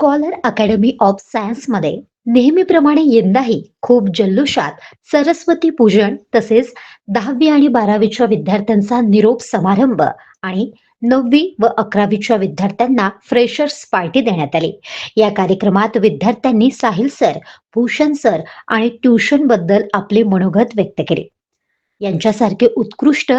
Scholar academy of सायन्समध्ये नेहमीप्रमाणे यंदाही खूप जल्लोषात सरस्वती पूजन तसेच दहावी आणि बारावीच्या विद्यार्थ्यांचा निरोप समारंभ आणि नववी व अकरावीच्या विद्यार्थ्यांना फ्रेशर्स पार्टी देण्यात आली. या कार्यक्रमात विद्यार्थ्यांनी साहिल सर भूषण सर आणि ट्युशनबद्दल आपले मनोगत व्यक्त केले. यांच्यासारखे उत्कृष्ट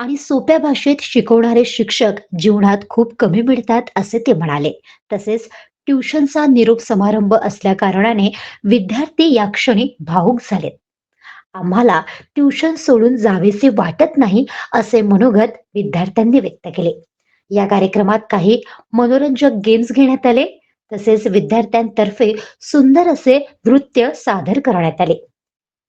आणि सोप्या भाषेत शिकवणारे शिक्षक जीवनात खूप कमी मिळतात असे ते म्हणाले. तसेच ट्युशनचा निरोप समारंभ असल्या कारणाने विद्यार्थी या क्षणी भावुक झालेत. आम्हाला ट्युशन सोडून जावेसे वाटत नाही असे मनोगत विद्यार्थ्यांनी व्यक्त केले. या कार्यक्रमात काही मनोरंजक गेम्स घेण्यात आले तसेच विद्यार्थ्यांतर्फे सुंदर असे नृत्य सादर करण्यात आले.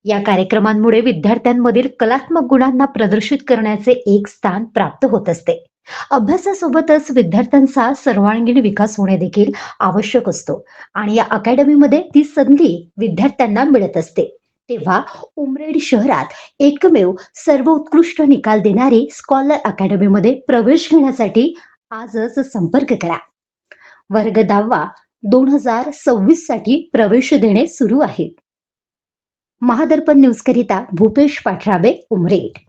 या कार्यक्रमांमुळे विद्यार्थ्यांमधील कलात्मक गुणांना प्रदर्शित करण्याचे एक स्थान प्राप्त होत असते. अभ्यासासोबतच विद्यार्थ्यांचा सर्वांगीण विकास होणे देखील आवश्यक असतो. आणि या अकॅडमीमध्ये ती संधी विद्यार्थ्यांना मिळत असते. तेव्हा उमरेड शहरात एकमेव सर्व उत्कृष्ट निकाल देणारी स्कॉलर अकॅडमीमध्ये प्रवेश घेण्यासाठी आजच संपर्क करा. वर्ग दहावा दोन हजार सव्वीससाठी प्रवेश देणे सुरू आहे. महादर्पण न्यूज करिता भूपेश पाठराबे उमरेड.